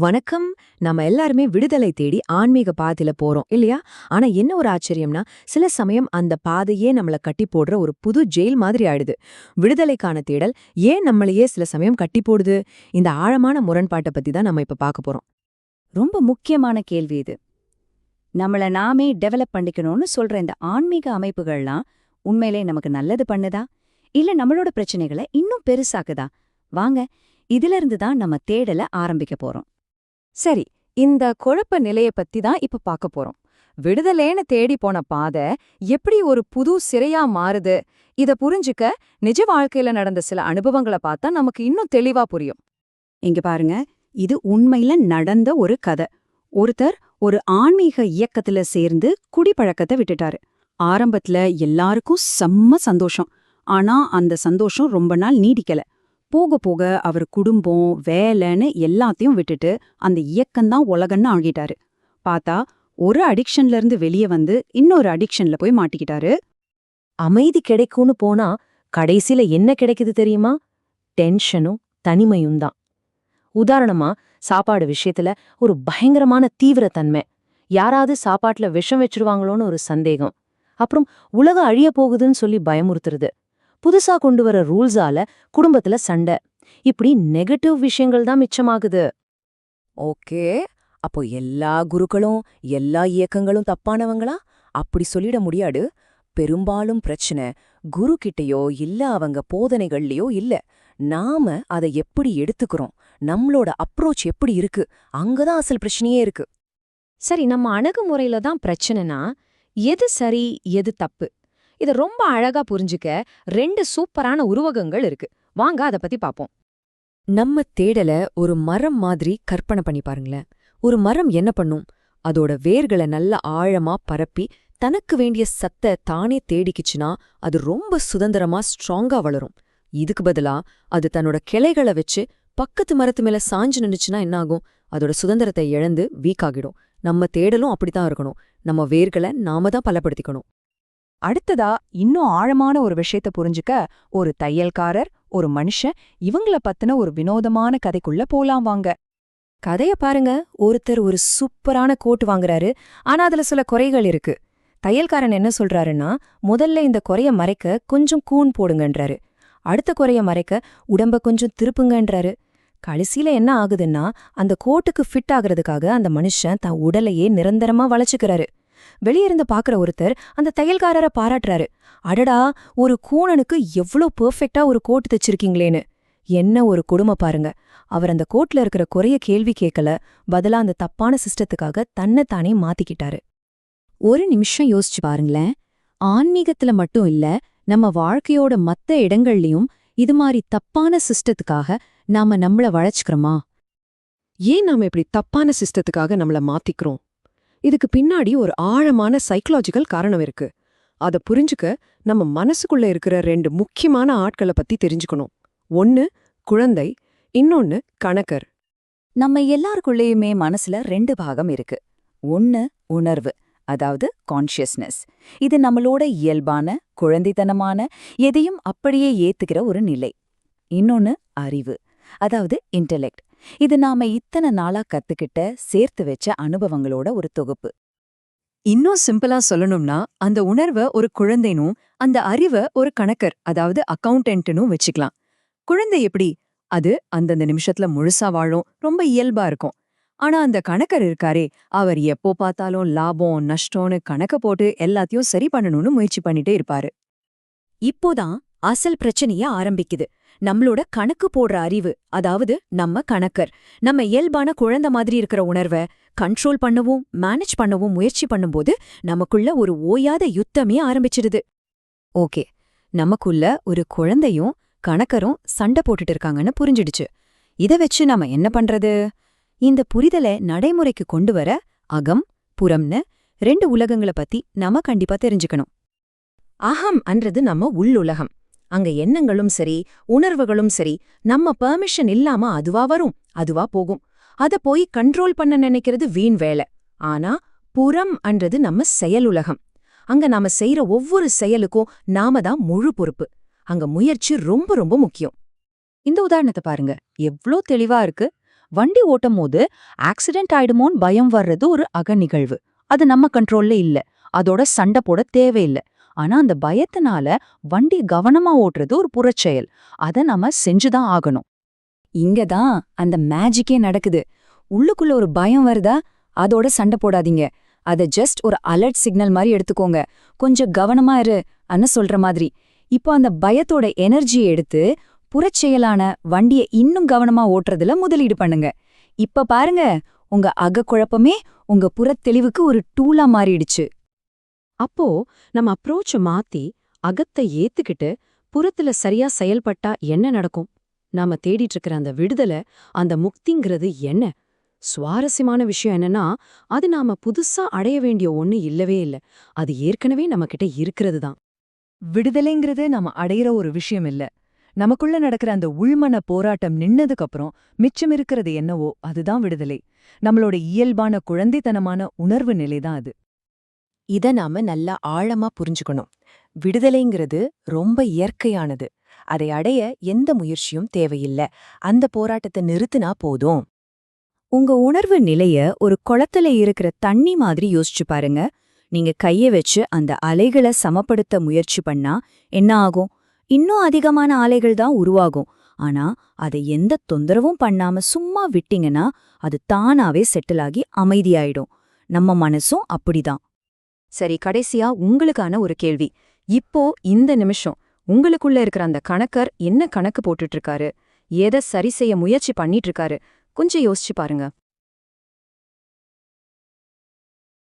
வணக்கம். நம்ம எல்லாருமே விடுதலை தேடி ஆன்மீக பாதையில போறோம் இல்லையா? ஆனா என்ன ஒரு ஆச்சரியம்னா சில சமயம் அந்த பாதையே நம்மள கட்டி போடுற ஒரு புது ஜெயில் மாதிரி ஆயிடுது. விடுதலைக்கான தேடல் ஏன் நம்மளையே சில சமயம் கட்டி போடுது? இந்த ஆழமான முரண்பாட்டை பத்தி தான் நம்ம இப்ப பார்க்க போறோம். ரொம்ப முக்கியமான கேள்வி இது. நம்மள நாமே டெவலப் பண்ணிக்கணும்னு சொல்ற இந்த ஆன்மீக அமைப்புகள்லாம் உண்மையிலே நமக்கு நல்லது பண்ணுதா? இல்ல நம்மளோட பிரச்சனைகளை இன்னும் பெருசாக்குதா? வாங்க இதுல இருந்து தான் நம்ம தேடல ஆரம்பிக்க போறோம். சரி இந்த குழப்ப நிலைய பத்தி தான் இப்ப பார்க்க போறோம். விடுதலேன்னு தேடி போன பாதை எப்படி ஒரு புது சிறையா மாறுது? இத புரிஞ்சுக்க நிஜ வாழ்க்கையில நடந்த சில அனுபவங்களை பார்த்தா நமக்கு இன்னும் தெளிவா புரியும். இங்க பாருங்க இது உண்மையில நடந்த ஒரு கதை. ஒருத்தர் ஒரு ஆன்மீக இயக்கத்துல சேர்ந்து குடிப்பழக்கத்தை விட்டுட்டாரு. ஆரம்பத்துல எல்லாருக்கும் செம்ம சந்தோஷம். ஆனா அந்த சந்தோஷம் ரொம்ப நாள் நீடிக்கல. போக போக அவர் குடும்பம் வேலைன்னு எல்லாத்தையும் விட்டுட்டு அந்த இயக்கம்தான் உலகன்னு ஆகிட்டாரு பார்த்தா ஒரு அடிக்ஷன்ல இருந்து வெளியே வந்து இன்னொரு அடிக்ஷன்ல போய் மாட்டிக்கிட்டாரு. அமைதி கிடைக்கும்னு போனா கடைசில என்ன கிடைக்குது தெரியுமா? டென்ஷனும் தனிமையும் தான் உதாரணமா சாப்பாடு விஷயத்துல ஒரு பயங்கரமான தீவிரத்தன்மை. யாராவது சாப்பாட்டுல விஷம் வச்சிருவாங்களோன்னு ஒரு சந்தேகம். அப்புறம் உலகம் அழிய போகுதுன்னு சொல்லி பயமுறுத்துறது. புதுசா கொண்டு வர ரூல்ஸால குடும்பத்துல சண்டை. இப்படி நெகட்டிவ் விஷயங்கள் தான் மிச்சமாகுது. ஓகே. அப்போ எல்லா குருக்களும் எல்லா இயக்கங்களும் தப்பானவங்களா? அப்படி சொல்லிட முடியாது. பெரும்பாலும் பிரச்சனை குரு கிட்டயோ இல்ல அவங்க போதனைகள்லயோ இல்ல. நாம அதை எப்படி எடுத்துக்கிறோம்? நம்மளோட அப்ரோச் எப்படி இருக்கு? அங்கதான் அசல் பிரச்சனையே இருக்கு. சரி நம்ம அணுகுமுறையில தான் பிரச்சனைனா எது சரி எது தப்பு? இத ரொம்ப அழகா புரிஞ்சுக்க ரெண்டு சூப்பரான உருவகங்கள் இருக்கு. வாங்க அத பத்தி பாப்போம். நம்ம தேடல ஒரு மரம் மாதிரி கற்பனை பண்ணி பாருங்களேன். ஒரு மரம் என்ன பண்ணும்? அதோட வேர்களை நல்ல ஆழமா பரப்பி தனக்கு வேண்டிய சத்தை தானே தேடிக்கிச்சுனா அது ரொம்ப சுதந்திரமா ஸ்ட்ராங்கா வளரும். இதுக்கு பதிலா அது தன்னோட கிளைகளை வச்சு பக்கத்து மரத்து மேல சாஞ்சு நின்னுச்சுன்னா என்னாகும் அதோட சுதந்திரத்தை இழந்து வீக் ஆகிடும். நம்ம தேடலும் அப்படித்தான் இருக்கணும். நம்ம வேர்களை நாம தான் பலப்படுத்திக்கணும். அடுத்ததா இன்னும் ஆழமான ஒரு விஷயத்த புரிஞ்சுக்க ஒரு தையல்காரர் ஒரு மனுஷன் இவங்கள பத்தின ஒரு வினோதமான கதைக்குள்ள போலாம் வாங்க. கதைய பாருங்க. ஒருத்தர் ஒரு சூப்பரான கோட் வாங்குறாரு. ஆனா அதுல சில குறைகள் இருக்கு. தையல்காரன் என்ன சொல்றாருன்னா முதல்ல இந்த குறைய மறைக்க கொஞ்சம் கூன் போடுங்கன்றாரு. அடுத்த குறைய மறைக்க உடம்ப கொஞ்சம் திருப்புங்கன்றாரு. கடைசியில என்ன ஆகுதுன்னா அந்த கோட்டுக்கு ஃபிட் ஆகுறதுக்காக அந்த மனுஷன் தன் உடலையே நிரந்தரமா வளைச்சுக்கிறாரு. வெளியிருந்து பாக்குற ஒருத்தர் அந்த தையல்காரரை பாராட்டுறாரு. அடடா ஒரு கூணனுக்கு எவ்ளோ பெர்ஃபெக்ட்டா ஒரு கோட் தைச்சிருக்கீங்களேன்னு. என்ன ஒரு கொடுமை பாருங்க. அவர் அந்த கோட்ல இருக்கிற குறைய கேள்வி கேட்கல. பதிலா அந்த தப்பான சிஸ்டத்துக்காக தன்னைத்தானே மாத்திக்கிட்டாரு. ஒரு நிமிஷம் யோசிச்சு பாருங்களேன். ஆன்மீகத்துல மட்டும் இல்ல நம்ம வாழ்க்கையோட மத்த இடங்கள்லயும் இது மாதிரி தப்பான சிஸ்டத்துக்காக நாம நம்மள வளைச்சுக்கிறோமா? ஏன் நாம இப்படி தப்பான சிஸ்டத்துக்காக நம்மள மாத்திக்கிறோம்? இதுக்கு பின்னாடி ஒரு ஆழமான சைக்கலாஜிக்கல் காரணம் இருக்கு. அத புரிஞ்சுக்க நம்ம மனசுக்குள்ள இருக்கிற ரெண்டு முக்கியமான ஆட்களை பத்தி தெரிஞ்சுக்கணும். ஒன்னு குழந்தை இன்னொன்னு கணக்கர். நம்ம எல்லாருக்குள்ளேயுமே மனசுல ரெண்டு பாகம் இருக்கு. ஒன்னு உணர்வு அதாவது கான்ஷியஸ்னஸ் இது நம்மளோட இயல்பான குழந்தைத்தனமான எதையும் அப்படியே ஏத்துக்கிற ஒரு நிலை. இன்னொன்னு அறிவு அதாவது இன்டெலெக்ட் இது நாம இத்தனை நாளா கத்துக்கிட்ட சேர்த்து வச்ச அனுபவங்களோட ஒரு தொகுப்பு. இன்னும் சிம்பிளா சொல்லணும்னா அந்த உணர்வை ஒரு குழந்தைனும் அந்த அறிவை ஒரு கணக்கர் அதாவது அக்கவுண்டன்ட்னும் வச்சுக்கலாம். குழந்தை எப்படி? அது அந்தந்த நிமிஷத்துல முழுசா வாழும் ரொம்ப இயல்பா இருக்கும். ஆனா அந்த கணக்கர் இருக்காரே அவர் எப்போ பார்த்தாலும் லாபம் நஷ்டம்னு கணக்க போட்டு எல்லாத்தையும் சரி பண்ணணும்னு முயற்சி பண்ணிட்டே இருப்பாரு. இப்போதான் அசல் பிரச்சனைய ஆரம்பிக்குது. நம்மளோட கணக்கு போடுற அறிவு அதாவது நம்ம கணக்கர். நம்ம இயல்பான குழந்தை மாதிரி இருக்கிற உணர்வை கண்ட்ரோல் பண்ணவும் மேனேஜ் பண்ணவும் முயற்சி பண்ணும்போது நமக்குள்ள ஒரு ஓயாத யுத்தமே ஆரம்பிச்சிடுது. ஓகே நமக்குள்ள ஒரு குழந்தையும் கணக்கரும் சண்டை போட்டுட்டு இருக்காங்கன்னு புரிஞ்சிடுச்சு. இத வச்சு நாம என்ன பண்றது? இந்த புரிதலை நடைமுறைக்கு கொண்டு வர அகம் புறம்னு ரெண்டு உலகங்கள பத்தி நாம கண்டிப்பா தெரிஞ்சுக்கணும். அகம் அன்றது நம்ம உள்ளுலகம் அங்க எண்ணங்களும் சரி உணர்வுகளும் சரி நம்ம பெர்மிஷன் இல்லாம அதுவா வரும் அதுவா போகும். அத போய் கண்ட்ரோல் பண்ண நினைக்கிறது வீண் வேலை. ஆனா புறம் அன்றது நம்ம செயலுலகம் அங்க நாம செய்யற ஒவ்வொரு செயலுக்கும் நாம தான் முழு பொறுப்பு. அங்க முயற்சி ரொம்ப ரொம்ப முக்கியம். இந்த உதாரணத்தை பாருங்க. எவ்ளோ தெளிவா இருக்கு. வண்டி ஓட்டும் போது ஆக்சிடென்ட் ஆயிடுமோன்னு பயம் வர்றது ஒரு அக நிகழ்வு. அது நம்ம கண்ட்ரோல்ல இல்ல. அதோட சண்டை போட தேவையில்லை. ஆனா அந்த பயத்தினால வண்டி கவனமா ஓட்டுறது ஒரு புறச்செயல். அத நாம செஞ்சுதான் ஆகணும். இங்க தான் அந்த மேஜிக்கே நடக்குது. உள்ளுக்குள்ள ஒரு பயம் வருதா? அதோட சண்டை போடாதீங்க. அத ஜஸ்ட் ஒரு அலர்ட் சிக்னல் மாதிரி எடுத்துக்கோங்க. கொஞ்சம் கவனமா இரு அன்னு சொல்ற மாதிரி. இப்போ அந்த பயத்தோட எனர்ஜியை எடுத்து புறச்செயலான வண்டியை இன்னும் கவனமா ஓட்டுறதுல முதலீடு பண்ணுங்க. இப்ப பாருங்க உங்க அகக்குழப்பமே உங்க புறத்தெளிவுக்கு ஒரு டூலா மாறிடுச்சு. அப்போ நம்ம அப்ரோச்ச மாத்தி அகத்தை ஏத்துக்கிட்டு புறத்துல சரியா செயல்பட்டா என்ன நடக்கும்? நாம தேடிட்டு இருக்கிற அந்த விடுதலை அந்த முக்திங்கிறது என்ன? சுவாரஸ்யமான விஷயம் என்னன்னா அது நாம புதுசா அடைய வேண்டிய ஒண்ணு இல்லவே இல்ல. அது ஏற்கனவே நம்ம கிட்ட இருக்கிறது தான். விடுதலைங்கிறது நாம அடையிற ஒரு விஷயம் இல்ல. நமக்குள்ள நடக்கிற அந்த உள்மன போராட்டம் நின்னதுக்கு அப்புறம் மிச்சம் இருக்கிறது என்னவோ அதுதான் விடுதலை. நம்மளோட இயல்பான குழந்தைத்தனமான உணர்வு நிலைதான் அது. இத நாம நல்லா ஆழமா புரிஞ்சுக்கணும். விடுதலைங்கிறது ரொம்ப இயற்கையானது. அதை அடைய எந்த முயற்சியும் தேவையில்ல. அந்த போராட்டத்தை நிறுத்தினா போதும். உங்க உணர்வு நிலைய ஒரு குளத்துல இருக்கிற தண்ணி மாதிரி யோசிச்சு பாருங்க. நீங்க கைய வச்சு அந்த அலைகளை சமப்படுத்த முயற்சி பண்ணா என்ன ஆகும்? இன்னும் அதிகமான அலைகள் தான் உருவாகும். ஆனா அதை எந்த தொந்தரவும் பண்ணாம சும்மா விட்டீங்கன்னா அது தானாவே செட்டில் ஆகி அமைதியாயிடும். நம்ம மனசும் அப்படிதான். சரி கடைசியா உங்களுக்கான ஒரு கேள்வி. இப்போ இந்த நிமிஷம் உங்களுக்குள்ள இருக்கிற அந்த கணக்கர் என்ன கணக்கு போட்டுட்டு இருக்காரு? எதை சரி செய்ய முயற்சி பண்ணிட்டு இருக்காரு? கொஞ்சம் யோசிச்சு பாருங்க.